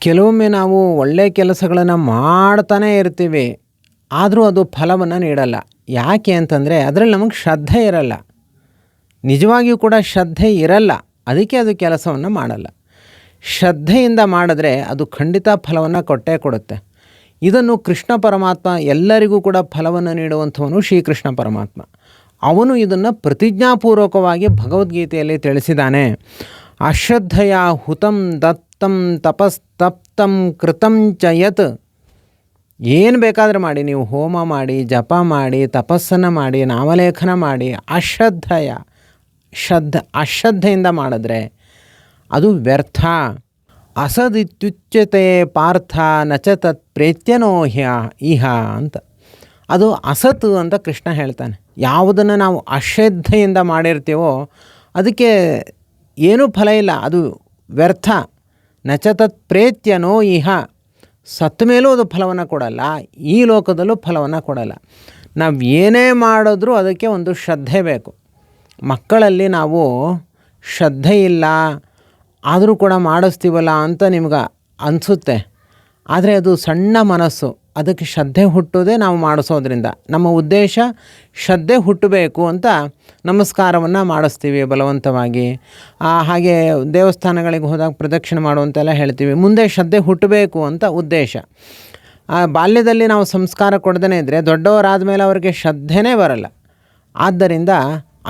ಕೆಲವೊಮ್ಮೆ ನಾವು ಒಳ್ಳೆಯ ಕೆಲಸಗಳನ್ನು ಮಾಡ್ತಾನೇ ಇರ್ತೀವಿ, ಆದರೂ ಅದು ಫಲವನ್ನು ನೀಡಲ್ಲ. ಯಾಕೆ ಅಂತಂದರೆ ಅದರಲ್ಲಿ ನಮಗೆ ಶ್ರದ್ಧೆ ಇರಲ್ಲ. ನಿಜವಾಗಿಯೂ ಕೂಡ ಶ್ರದ್ಧೆ ಇರಲ್ಲ. ಅದಕ್ಕೆ ಅದು ಕೆಲಸವನ್ನು ಮಾಡಲ್ಲ. ಶ್ರದ್ಧೆಯಿಂದ ಮಾಡಿದ್ರೆ ಅದು ಖಂಡಿತ ಫಲವನ್ನು ಕೊಟ್ಟೇ ಕೊಡುತ್ತೆ. ಇದನ್ನು ಕೃಷ್ಣ ಪರಮಾತ್ಮ ಎಲ್ಲರಿಗೂ ಕೂಡ ಫಲವನ್ನು ನೀಡುವಂಥವನು ಶ್ರೀಕೃಷ್ಣ ಪರಮಾತ್ಮ. ಅವನು ಇದನ್ನು ಪ್ರತಿಜ್ಞಾಪೂರ್ವಕವಾಗಿ ಭಗವದ್ಗೀತೆಯಲ್ಲಿ ತಿಳಿಸಿದ್ದಾನೆ. ಅಶ್ರದ್ಧೆಯ ಹುತಂ ದತ್ತಂ ತಪಸ್ತಪ್ತಂ ಕೃತಂ ಚ ಯತ್. ಏನು ಬೇಕಾದರೂ ಮಾಡಿ, ನೀವು ಹೋಮ ಮಾಡಿ, ಜಪ ಮಾಡಿ, ತಪಸ್ಸನ್ನು ಮಾಡಿ, ನಾಮಲೇಖನ ಮಾಡಿ, ಅಶ್ರದ್ಧೆಯ, ಶ್ರದ್ಧ, ಅಶ್ರದ್ಧೆಯಿಂದ ಮಾಡಿದ್ರೆ ಅದು ವ್ಯರ್ಥ. ಅಸದಿತ್ಯುಚ್ಯತೆ ಪಾರ್ಥ ನಚ ತತ್ ಪ್ರೇತ್ಯನೋ ಹ್ಯ, ಇಹ ಅಂತ. ಅದು ಅಸತ್ ಅಂತ ಕೃಷ್ಣ ಹೇಳ್ತಾನೆ. ಯಾವುದನ್ನು ನಾವು ಅಶ್ರದ್ಧೆಯಿಂದ ಮಾಡಿರ್ತೀವೋ ಅದಕ್ಕೆ ಏನೂ ಫಲ ಇಲ್ಲ, ಅದು ವ್ಯರ್ಥ. ನಚ ತತ್ ಪ್ರೇತ್ಯನೋ ಇಹ. ಸತ್ತ ಮೇಲೂ ಅದು ಫಲವನ್ನು ಕೊಡಲ್ಲ, ಈ ಲೋಕದಲ್ಲೂ ಫಲವನ್ನು ಕೊಡಲ್ಲ. ನಾವು ಏನೇ ಮಾಡಿದ್ರೂ ಅದಕ್ಕೆ ಒಂದು ಶ್ರದ್ಧೆ ಬೇಕು. ಮಕ್ಕಳಲ್ಲಿ ನಾವು ಶ್ರದ್ಧೆ ಇಲ್ಲ, ಆದರೂ ಕೂಡ ಮಾಡಿಸ್ತೀವಲ್ಲ ಅಂತ ನಿಮ್ಗೆ ಅನಿಸುತ್ತೆ. ಆದರೆ ಅದು ಸಣ್ಣ ಮನಸ್ಸು. ಅದಕ್ಕೆ ಶ್ರದ್ಧೆ ಹುಟ್ಟೋದೇ ನಾವು ಮಾಡಿಸೋದ್ರಿಂದ. ನಮ್ಮ ಉದ್ದೇಶ ಶ್ರದ್ಧೆ ಹುಟ್ಟಬೇಕು ಅಂತ ನಮಸ್ಕಾರವನ್ನು ಮಾಡಿಸ್ತೀವಿ ಬಲವಂತವಾಗಿ. ಹಾಗೆ ದೇವಸ್ಥಾನಗಳಿಗೆ ಹೋದಾಗ ಪ್ರದಕ್ಷಿಣೆ ಮಾಡುವಂತೆಲ್ಲ ಹೇಳ್ತೀವಿ. ಮುಂದೆ ಶ್ರದ್ಧೆ ಹುಟ್ಟಬೇಕು ಅಂತ ಉದ್ದೇಶ. ಬಾಲ್ಯದಲ್ಲಿ ನಾವು ಸಂಸ್ಕಾರ ಕೊಡದೇ ಇದ್ದರೆ ದೊಡ್ಡವರಾದ ಮೇಲೆ ಅವರಿಗೆ ಶ್ರದ್ಧೆನೇ ಬರಲ್ಲ. ಆದ್ದರಿಂದ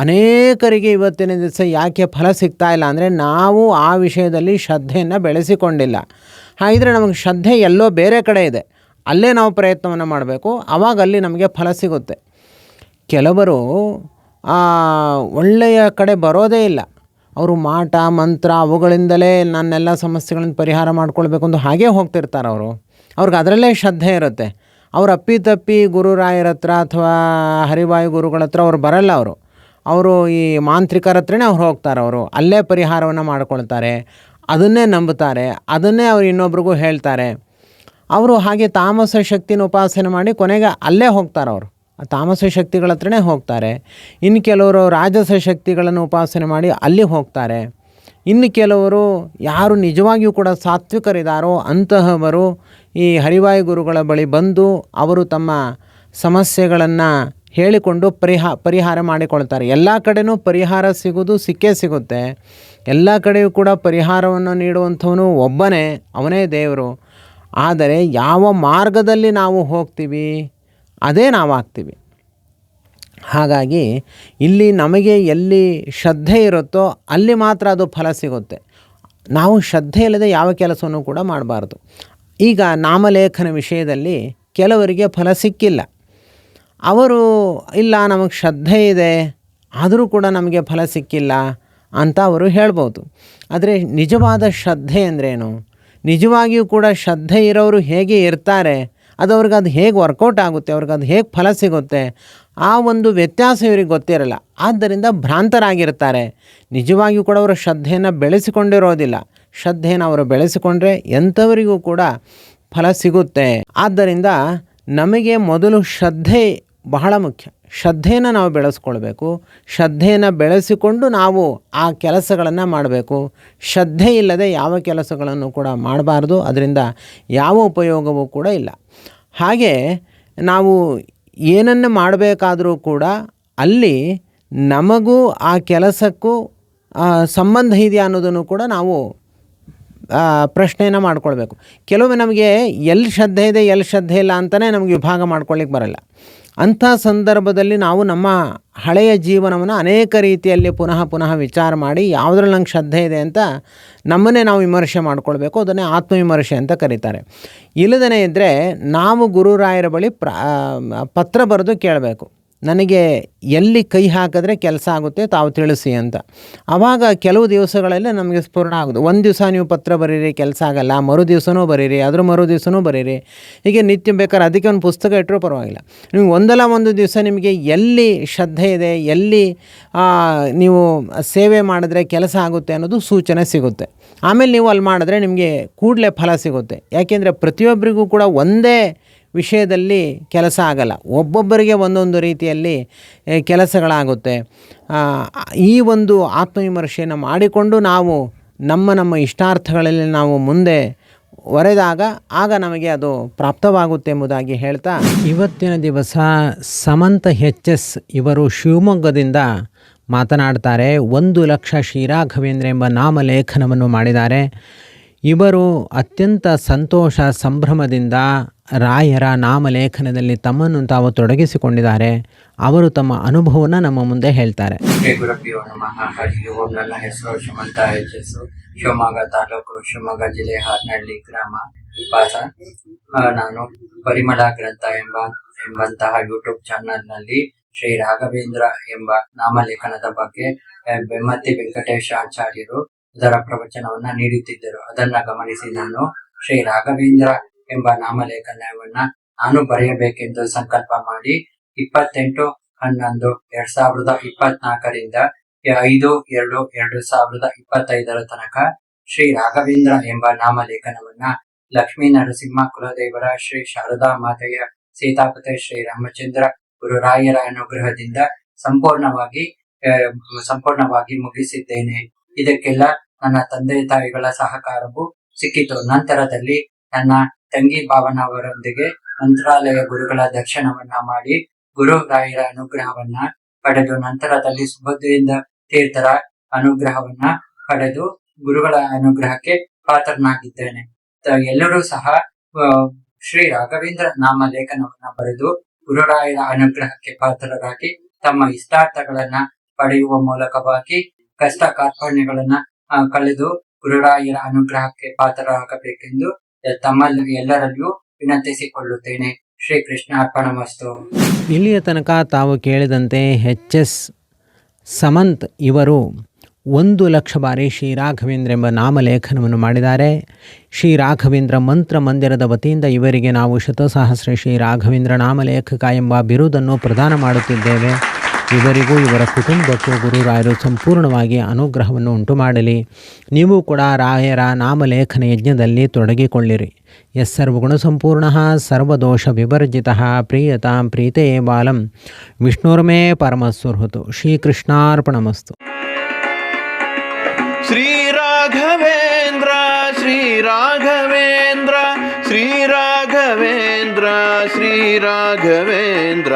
ಅನೇಕರಿಗೆ ಇವತ್ತಿನ ದಿವಸ ಯಾಕೆ ಫಲ ಸಿಗ್ತಾ ಇಲ್ಲ ಅಂದರೆ ನಾವು ಆ ವಿಷಯದಲ್ಲಿ ಶ್ರದ್ಧೆಯನ್ನು ಬೆಳೆಸಿಕೊಂಡಿಲ್ಲ. ಹಾಗಿದ್ರೆ ನಮಗೆ ಶ್ರದ್ಧೆ ಎಲ್ಲೋ ಬೇರೆ ಕಡೆ ಇದೆ. ಅಲ್ಲೇ ನಾವು ಪ್ರಯತ್ನವನ್ನು ಮಾಡಬೇಕು. ಆವಾಗ ಅಲ್ಲಿ ನಮಗೆ ಫಲ ಸಿಗುತ್ತೆ. ಕೆಲವರು ಒಳ್ಳೆಯ ಕಡೆ ಬರೋದೇ ಇಲ್ಲ. ಅವರು ಮಾಟ, ಮಂತ್ರ ಅವುಗಳಿಂದಲೇ ನನ್ನೆಲ್ಲ ಸಮಸ್ಯೆಗಳನ್ನು ಪರಿಹಾರ ಮಾಡ್ಕೊಳ್ಬೇಕು ಅಂತ ಹಾಗೇ ಹೋಗ್ತಿರ್ತಾರೆ ಅವರು. ಅವ್ರಿಗೆ ಅದರಲ್ಲೇ ಶ್ರದ್ಧೆ ಇರುತ್ತೆ. ಅವ್ರು ಅಪ್ಪಿ ತಪ್ಪಿ ಗುರುರಾಯರ ಹತ್ರ ಅಥವಾ ಹರಿವಾಯು ಗುರುಗಳ ಹತ್ರ ಅವ್ರು ಬರಲ್ಲ ಅವರು. ಅವರು ಈ ಮಾಂತ್ರಿಕರ ಹತ್ರನೇ ಅವ್ರು ಹೋಗ್ತಾರೆ ಅವರು. ಅಲ್ಲೇ ಪರಿಹಾರವನ್ನು ಮಾಡ್ಕೊಳ್ತಾರೆ. ಅದನ್ನೇ ನಂಬುತ್ತಾರೆ. ಅದನ್ನೇ ಅವ್ರು ಇನ್ನೊಬ್ರಿಗೂ ಹೇಳ್ತಾರೆ. ಅವರು ಹಾಗೆ ತಾಮಸ ಶಕ್ತಿನ ಉಪಾಸನೆ ಮಾಡಿ ಕೊನೆಗೆ ಅಲ್ಲೇ ಹೋಗ್ತಾರೆ ಅವರು. ತಾಮಸ ಶಕ್ತಿಗಳ ಹತ್ರನೇ ಹೋಗ್ತಾರೆ. ಇನ್ನು ಕೆಲವರು ರಾಜಸ ಶಕ್ತಿಗಳನ್ನು ಉಪಾಸನೆ ಮಾಡಿ ಅಲ್ಲಿ ಹೋಗ್ತಾರೆ. ಇನ್ನು ಕೆಲವರು ಯಾರು ನಿಜವಾಗಿಯೂ ಕೂಡ ಸಾತ್ವಿಕರಿದ್ದಾರೋ ಅಂತಹವರು ಈ ಹರಿವಾಯು ಗುರುಗಳ ಬಳಿ ಬಂದು ಅವರು ತಮ್ಮ ಸಮಸ್ಯೆಗಳನ್ನು ಹೇಳಿಕೊಂಡು ಪರಿಹಾ, ಪರಿಹಾರ ಮಾಡಿಕೊಳ್ತಾರೆ. ಎಲ್ಲ ಕಡೆಯೂ ಪರಿಹಾರ ಸಿಗೋದು ಸಿಕ್ಕೇ ಸಿಗುತ್ತೆ. ಎಲ್ಲ ಕಡೆಯೂ ಕೂಡ ಪರಿಹಾರವನ್ನು ನೀಡುವಂಥವನು ಒಬ್ಬನೇ, ಅವನೇ ದೇವರು. ಆದರೆ ಯಾವ ಮಾರ್ಗದಲ್ಲಿ ನಾವು ಹೋಗ್ತೀವಿ, ಅದೇ ನಾವು ಆಗ್ತೀವಿ ಹಾಗಾಗಿ ಇಲ್ಲಿ ನಮಗೆ ಎಲ್ಲಿ ಶ್ರದ್ಧೆ ಇರುತ್ತೋ ಅಲ್ಲಿ ಮಾತ್ರ ಅದು ಫಲ ಸಿಗುತ್ತೆ. ನಾವು ಶ್ರದ್ಧೆ ಇಲ್ಲದೆ ಯಾವ ಕೆಲಸವನ್ನು ಕೂಡ ಮಾಡಬಾರ್ದು. ಈಗ ನಾಮಲೇಖನ ವಿಷಯದಲ್ಲಿ ಕೆಲವರಿಗೆ ಫಲ ಸಿಕ್ಕಿಲ್ಲ. ಅವರು, ಇಲ್ಲ ನಮಗೆ ಶ್ರದ್ಧೆ ಇದೆ, ಆದರೂ ಕೂಡ ನಮಗೆ ಫಲ ಸಿಕ್ಕಿಲ್ಲ ಅಂತ ಅವರು ಹೇಳ್ಬೋದು. ಆದರೆ ನಿಜವಾದ ಶ್ರದ್ಧೆ ಅಂದ್ರೇನು? ನಿಜವಾಗಿಯೂ ಕೂಡ ಶ್ರದ್ಧೆ ಇರೋರು ಹೇಗೆ ಇರ್ತಾರೆ, ಅದು ಅವ್ರಿಗೆ ಅದು ಹೇಗೆ ವರ್ಕೌಟ್ ಆಗುತ್ತೆ, ಅವ್ರಿಗೆ ಅದು ಹೇಗೆ ಫಲ ಸಿಗುತ್ತೆ, ಆ ಒಂದು ವ್ಯತ್ಯಾಸ ಇವ್ರಿಗೆ ಗೊತ್ತಿರಲ್ಲ. ಆದ್ದರಿಂದ ಭ್ರಾಂತರಾಗಿರ್ತಾರೆ. ನಿಜವಾಗಿಯೂ ಕೂಡ ಅವರು ಶ್ರದ್ಧೆಯನ್ನು ಬೆಳೆಸಿಕೊಂಡಿರೋದಿಲ್ಲ. ಶ್ರದ್ಧೆಯನ್ನು ಅವರು ಬೆಳೆಸಿಕೊಂಡ್ರೆ ಎಂಥವರಿಗೂ ಕೂಡ ಫಲ ಸಿಗುತ್ತೆ. ಆದ್ದರಿಂದ ನಮಗೆ ಮೊದಲು ಶ್ರದ್ಧೆ ಬಹಳ ಮುಖ್ಯ. ಶ್ರದ್ಧೆಯನ್ನು ನಾವು ಬೆಳೆಸ್ಕೊಳ್ಬೇಕು. ಶ್ರದ್ಧೆಯನ್ನು ಬೆಳೆಸಿಕೊಂಡು ನಾವು ಆ ಕೆಲಸಗಳನ್ನು ಮಾಡಬೇಕು. ಶ್ರದ್ಧೆ ಇಲ್ಲದೆ ಯಾವ ಕೆಲಸಗಳನ್ನು ಕೂಡ ಮಾಡಬಾರ್ದು. ಅದರಿಂದ ಯಾವ ಉಪಯೋಗವೂ ಕೂಡ ಇಲ್ಲ. ಹಾಗೆ ನಾವು ಏನನ್ನು ಮಾಡಬೇಕಾದರೂ ಕೂಡ ಅಲ್ಲಿ ನಮಗೂ ಆ ಕೆಲಸಕ್ಕೂ ಸಂಬಂಧ ಇದೆಯಾ ಅನ್ನೋದನ್ನು ಕೂಡ ನಾವು ಪ್ರಶ್ನೆಯನ್ನು ಮಾಡ್ಕೊಳ್ಬೇಕು. ಕೆಲವೊಮ್ಮೆ ನಮಗೆ ಎಲ್ಲಿ ಶ್ರದ್ಧೆ ಇದೆ ಎಲ್ಲಿ ಶ್ರದ್ಧೆ ಇಲ್ಲ ಅಂತಲೇ ನಮಗೆ ವಿಭಾಗ ಮಾಡ್ಕೊಳ್ಳಿಕ್ಕೆ ಬರಲ್ಲ. ಅಂಥ ಸಂದರ್ಭದಲ್ಲಿ ನಾವು ನಮ್ಮ ಹಳೆಯ ಜೀವನವನ್ನು ಅನೇಕ ರೀತಿಯಲ್ಲಿ ಪುನಃ ಪುನಃ ವಿಚಾರ ಮಾಡಿ ಯಾವುದ್ರಲ್ಲಿ ನಂಗೆ ಶ್ರದ್ಧೆ ಇದೆ ಅಂತ ನಮ್ಮನ್ನೇ ನಾವು ವಿಮರ್ಶೆ ಮಾಡ್ಕೊಳ್ಬೇಕು, ಅದನ್ನೇ ಆತ್ಮವಿಮರ್ಶೆ ಅಂತ ಕರೀತಾರೆ. ಇಲ್ಲದೇ ಇದ್ದರೆ ನಾವು ಗುರುರಾಯರ ಬಳಿ ಪ್ರ ಪತ್ರ ಬರೆದು ಕೇಳಬೇಕು. ನನಗೆ ಎಲ್ಲಿ ಕೈ ಹಾಕಿದ್ರೆ ಕೆಲಸ ಆಗುತ್ತೆ ತಾವು ತಿಳಿಸಿ ಅಂತ. ಆವಾಗ ಕೆಲವು ದಿವಸಗಳಲ್ಲೇ ನಮಗೆ ಸ್ಫೂರ್ಣ ಆಗೋದು ಒಂದು ದಿವಸ ನೀವು ಪತ್ರ ಬರೀರಿ, ಕೆಲಸ ಆಗಲ್ಲ, ಮರು ದಿವಸನೂ ಬರೀರಿ ಅದ್ರ ಮರು ದಿವಸನೂ ಬರೀರಿ. ಹೀಗೆ ನಿತ್ಯ ಬೇಕಾದ್ರೆ ಅದಕ್ಕೆ ಒಂದು ಪುಸ್ತಕ ಇಟ್ಟರೂ ಪರವಾಗಿಲ್ಲ. ನೀವು ಒಂದಲ್ಲ ಒಂದು ದಿವಸ ನಿಮಗೆ ಎಲ್ಲಿ ಶ್ರದ್ಧೆ ಇದೆ, ಎಲ್ಲಿ ನೀವು ಸೇವೆ ಮಾಡಿದ್ರೆ ಕೆಲಸ ಆಗುತ್ತೆ ಅನ್ನೋದು ಸೂಚನೆ ಸಿಗುತ್ತೆ. ಆಮೇಲೆ ನೀವು ಅಲ್ಲಿ ಮಾಡಿದ್ರೆ ನಿಮಗೆ ಕೂಡಲೇ ಫಲ ಸಿಗುತ್ತೆ. ಯಾಕೆಂದರೆ ಪ್ರತಿಯೊಬ್ಬರಿಗೂ ಕೂಡ ಒಂದೇ ವಿಷಯದಲ್ಲಿ ಕೆಲಸ ಆಗಲ್ಲ. ಒಬ್ಬೊಬ್ಬರಿಗೆ ಒಂದೊಂದು ರೀತಿಯಲ್ಲಿ ಕೆಲಸಗಳಾಗುತ್ತೆ. ಈ ಒಂದು ಆತ್ಮವಿಮರ್ಶೆಯನ್ನು ಮಾಡಿಕೊಂಡು ನಾವು ನಮ್ಮ ನಮ್ಮ ಇಷ್ಟಾರ್ಥಗಳಲ್ಲಿ ನಾವು ಮುಂದೆ ಒರೆದಾಗ ಆಗ ನಮಗೆ ಅದು ಪ್ರಾಪ್ತವಾಗುತ್ತೆ ಎಂಬುದಾಗಿ ಹೇಳ್ತಾ, ಇವತ್ತಿನ ದಿವಸ ಸಮಂತ ಹೆಚ್ ಎಸ್ ಇವರು ಶಿವಮೊಗ್ಗದಿಂದ ಮಾತನಾಡ್ತಾರೆ. ಒಂದು ಲಕ್ಷ ಶ್ರೀರಾಘವೇಂದ್ರ ಎಂಬ ನಾಮಲೇಖನವನ್ನು ಮಾಡಿದ್ದಾರೆ. ಇವರು ಅತ್ಯಂತ ಸಂತೋಷ ಸಂಭ್ರಮದಿಂದ ರಾಯರ ನಾಮಲೇಖನದಲ್ಲಿ ತಮ್ಮನ್ನು ತಾವು ತೊಡಗಿಸಿಕೊಂಡಿದ್ದಾರೆ. ಅವರು ತಮ್ಮ ಅನುಭವನ ನಮ್ಮ ಮುಂದೆ ಹೇಳ್ತಾರೆ. ನನ್ನ ಹೆಸರು ಶಿವಮೊಗ್ಗ ತಾಲೂಕು ಶಿವಮೊಗ್ಗ ಜಿಲ್ಲೆ ಹಾರ್ನಹಳ್ಳಿ ಗ್ರಾಮ. ವಾಸ ನಾನು ಪರಿಮಳ ಗ್ರಂಥ ಎಂಬ, ಎಂಬಂತಹ ಯೂಟ್ಯೂಬ್ ಚಾನಲ್ನಲ್ಲಿ ಶ್ರೀ ರಾಘವೇಂದ್ರ ಎಂಬ ನಾಮಲೇಖನದ ಬಗ್ಗೆ ಬೆಮ್ಮತಿ ವೆಂಕಟೇಶ ಆಚಾರ್ಯರು ಇದರ ಪ್ರವಚನವನ್ನ ನೀಡುತ್ತಿದ್ದರು. ಅದನ್ನ ಗಮನಿಸಿ ನಾನು ಶ್ರೀ ರಾಘವೇಂದ್ರ ಎಂಬ ನಾಮಲೇಖನವನ್ನ ನಾನು ಬರೆಯಬೇಕೆಂದು ಸಂಕಲ್ಪ ಮಾಡಿ ಇಪ್ಪತ್ತೆಂಟು, ಹನ್ನೊಂದು, ಎರಡ್ ಸಾವಿರದ ಇಪ್ಪತ್ನಾಲ್ಕರಿಂದ ಐದು, ಎರಡು ಎರಡು ಸಾವಿರದ ಇಪ್ಪತ್ತೈದರ ತನಕ ಶ್ರೀ ರಾಘವೇಂದ್ರ ಎಂಬ ನಾಮಲೇಖನವನ್ನ ಲಕ್ಷ್ಮೀ ನರಸಿಂಹ ಕುಲದೇವರ ಶ್ರೀ ಶಾರದಾ ಮಾತೆಯ ಸೀತಾಪತಿ ಶ್ರೀ ರಾಮಚಂದ್ರ ಗುರುರಾಯರ ಅನುಗ್ರಹದಿಂದ ಸಂಪೂರ್ಣವಾಗಿ ಸಂಪೂರ್ಣವಾಗಿ ಮುಗಿಸಿದ್ದೇನೆ. ಇದಕ್ಕೆಲ್ಲ ನನ್ನ ತಂದೆ ತಾಯಿಗಳ ಸಹಕಾರವು ಸಿಕ್ಕಿತು. ನಂತರದಲ್ಲಿ ನನ್ನ ತಂಗಿ ಭಾವನವರೊಂದಿಗೆ ಮಂತ್ರಾಲಯ ಗುರುಗಳ ದರ್ಶನವನ್ನ ಮಾಡಿ ಗುರುರಾಯರ ಅನುಗ್ರಹವನ್ನ ಪಡೆದು ನಂತರದಲ್ಲಿ ಸುಭದ್ರೆಯಿಂದ ತೀರ್ಥರ ಅನುಗ್ರಹವನ್ನ ಪಡೆದು ಗುರುಗಳ ಅನುಗ್ರಹಕ್ಕೆ ಪಾತ್ರನಾಗಿದ್ದೇನೆ. ಎಲ್ಲರೂ ಸಹ ಶ್ರೀ ರಾಘವೇಂದ್ರ ನಾಮ ಲೇಖನವನ್ನ ಬರೆದು ಗುರುರಾಯರ ಅನುಗ್ರಹಕ್ಕೆ ಪಾತ್ರರಾಗಿ ತಮ್ಮ ಇಷ್ಟಾರ್ಥಗಳನ್ನ ಪಡೆಯುವ ಮೂಲಕವಾಗಿ ಕಷ್ಟ ಕಾರ್ಪಣ್ಯಗಳನ್ನ ಕಳೆದು ಗುರುರಾಯರ ಅನುಗ್ರಹಕ್ಕೆ ಪಾತ್ರರಾಗಬೇಕೆಂದು ತಮ್ಮಲ್ಲಿ ಎಲ್ಲರಲ್ಲಿಯೂ ವಿನಂತಿಸಿಕೊಳ್ಳುತ್ತೇನೆ. ಶ್ರೀ ಕೃಷ್ಣ ಅರ್ಪಣಮಸ್ತು ಇಲ್ಲಿಯ ತನಕ ತಾವು ಕೇಳಿದಂತೆ ಎಚ್ ಎಸ್ ಸಮಂತ್ ಇವರು ಒಂದು ಲಕ್ಷ ಬಾರಿ ಶ್ರೀ ರಾಘವೇಂದ್ರ ಎಂಬ ನಾಮಲೇಖನವನ್ನು ಮಾಡಿದ್ದಾರೆ. ಶ್ರೀ ರಾಘವೇಂದ್ರ ಮಂತ್ರ ಮಂದಿರದ ವತಿಯಿಂದ ಇವರಿಗೆ ನಾವು ಶತಸಹಸ್ರ ಶ್ರೀ ರಾಘವೇಂದ್ರ ನಾಮಲೇಖಕ ಎಂಬ ಬಿರುದನ್ನು ಪ್ರದಾನ ಮಾಡುತ್ತಿದ್ದೇವೆ. ಇವರಿಗೂ ಇವರ ಕುಟುಂಬಕ್ಕೂ ಗುರುರಾಯರು ಸಂಪೂರ್ಣವಾಗಿ ಅನುಗ್ರಹವನ್ನು ಉಂಟು ಮಾಡಲಿ ನೀವು ಕೂಡ ರಾಯರ ನಾಮಲೇಖನ ಯಜ್ಞದಲ್ಲಿ ತೊಡಗಿಕೊಳ್ಳಿರಿ. ಎಸ್ಸರ್ವಗುಣ ಸಂಪೂರ್ಣ ಸರ್ವದೋಷ ವಿವರ್ಜಿತ ಪ್ರಿಯತಾಂ ಪ್ರೀತೇ ಬಾಲಂ. ವಿಷ್ಣುರ್ಮೇ ಪರಮಸ್ವರ್ಹುತು. ಶ್ರೀಕೃಷ್ಣಾರ್ಪಣಮಸ್ತು. ಶ್ರೀರಾಘವೇಂದ್ರ ಶ್ರೀರಾಘವೇಂದ್ರ ಶ್ರೀರಾಘವೇಂದ್ರ ಶ್ರೀರಾಘವೇಂದ್ರ.